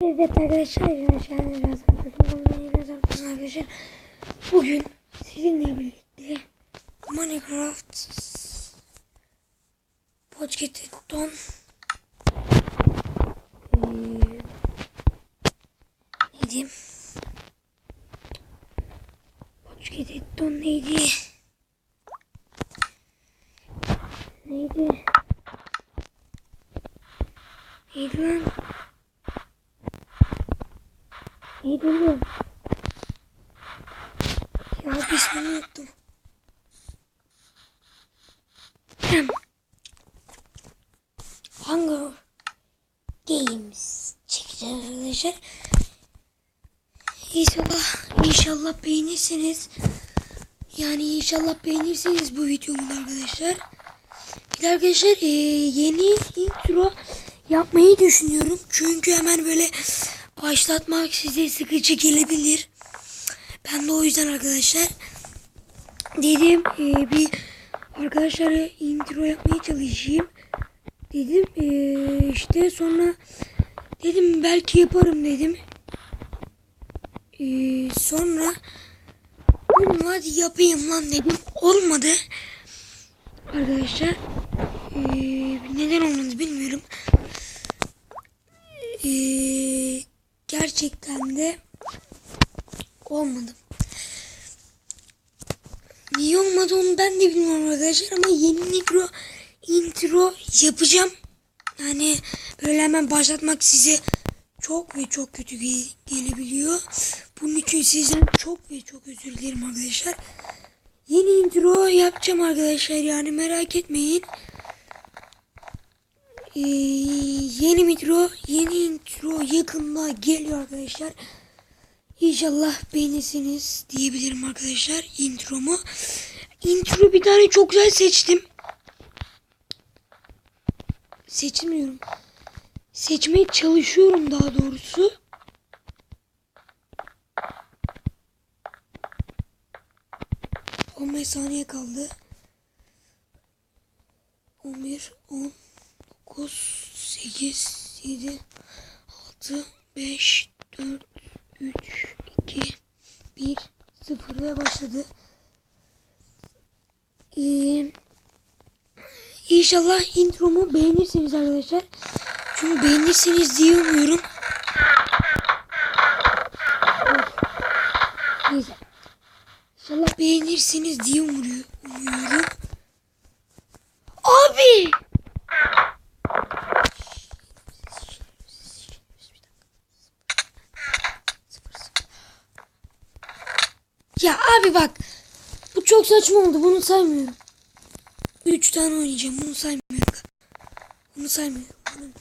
Evet arkadaşlar, arkadaşlar, arkadaşlar, bugün sizinle birlikte Minecraft Podcaton eee neydi? Podcaton neydi? Neydi? Neydi lan? Neydi oğlum? Ya ismini unuttum. Hunger Games çekeceğiz arkadaşlar. İnşallah, inşallah beğenirsiniz. Yani inşallah beğenirsiniz bu videomu arkadaşlar. Bir de arkadaşlar e, yeni intro yapmayı düşünüyorum. Çünkü hemen böyle başlatmak size sıkıcı gelebilir. Ben de o yüzden arkadaşlar dedim e, bir arkadaşlara intro yapmaya çalışayım. Dedim e, işte sonra dedim belki yaparım dedim. E, sonra hadi yapayım lan dedim. Olmadı. Arkadaşlar e, neden olmadı gerçekten de olmadı. Niye olmadı onu ben de bilmiyorum arkadaşlar ama yeni intro intro yapacağım. Yani böyle hemen başlatmak size çok ve çok kötü ge- gelebiliyor. Bunun için sizden çok ve çok özür dilerim arkadaşlar. Yeni intro yapacağım arkadaşlar yani merak etmeyin. Ee, yeni intro, yeni intro yakında geliyor arkadaşlar. İnşallah beğenirsiniz diyebilirim arkadaşlar intromu. Intro bir tane çok güzel seçtim. Seçmiyorum. Seçmeye çalışıyorum daha doğrusu. On saniye kaldı. 11, 10, 9, 8, 7, 6, 5, 4, 3, 2, 1, 0 ve başladı. Ee, inşallah intromu beğenirsiniz arkadaşlar. Çünkü beğenirsiniz diye umuyorum. Neyse. İnşallah beğenirsiniz diye umuyor- umuyorum. Abi! Ya abi bak. Bu çok saçma oldu. Bunu saymıyorum. Üç tane oynayacağım. Bunu saymıyorum. Bunu saymıyorum. Bunu...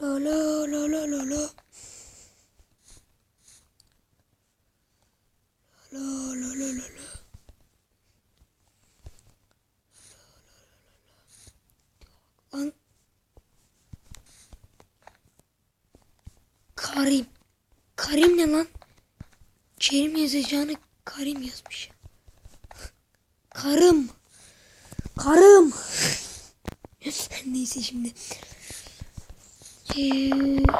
La la la la la. La la la la la. Lan Karim. Karim ne lan? Kerim yazacağını Karim yazmış. Karım. Karım. Neyse şimdi. Ee,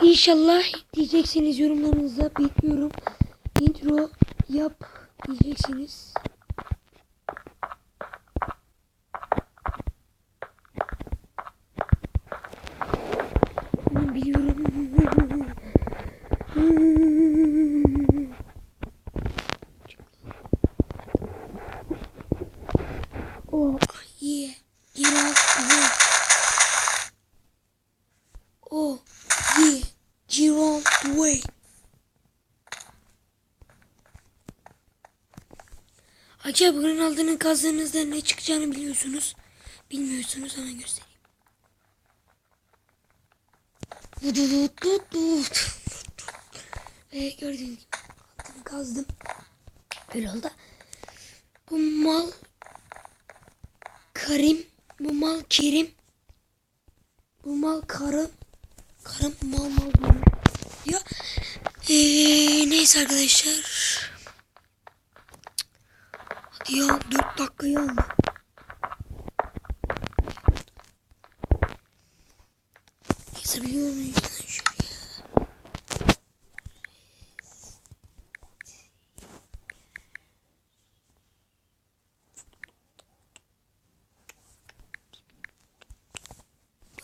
inşallah diyeceksiniz yorumlarınızda bekliyorum. Intro yap diyeceksiniz. Off the way. Acaba aldığının kazdığınızda ne çıkacağını biliyorsunuz. Bilmiyorsunuz hemen göstereyim. Ve gördüğünüz gibi altını kazdım. Böyle oldu. Bu mal Karim. Bu mal Kerim. Bu mal karım. Karım mal mal. Ya ee, neyse arkadaşlar. Hadi ya 4 dakikayı aldı. Yazabiliyor muyum?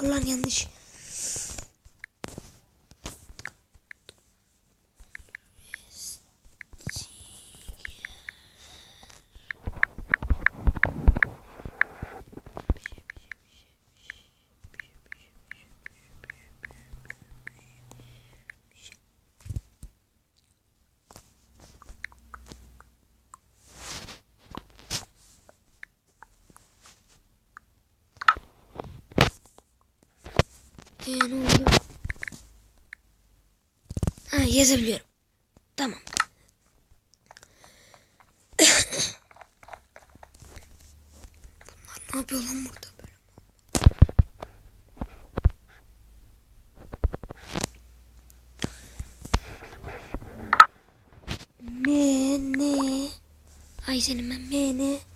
Ulan yanlış. Ee, ne oldu? Ha yazabiliyorum. Tamam. Bunlar ne yapıyor lan burada böyle? Ne ne? Ay senin ben ne ne?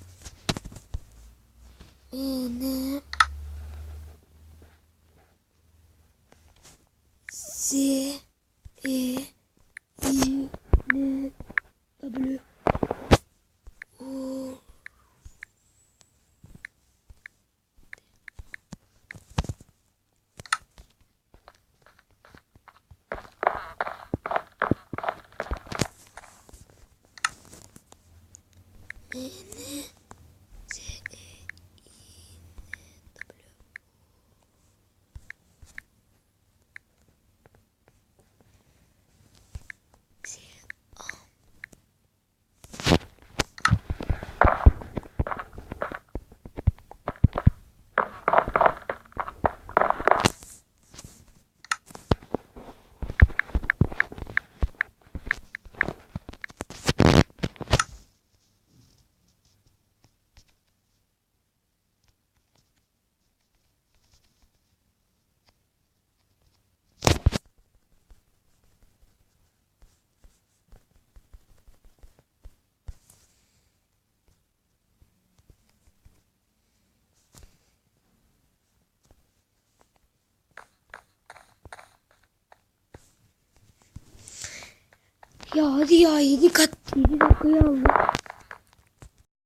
呀的呀的，看，咿的都不要了。